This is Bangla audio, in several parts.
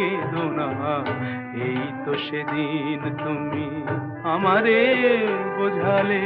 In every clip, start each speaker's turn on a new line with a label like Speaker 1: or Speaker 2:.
Speaker 1: কেঁদো না এই তো সেদিন তুমি আমারে বোঝালে।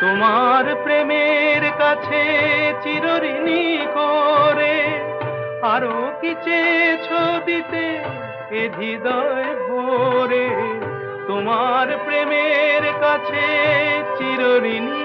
Speaker 1: তোমার প্রেমের কাছে চিরঋণী করে আরও কি চেয়েছ দিতে এ হৃদয় প্রেমের কাছে চিরঋণী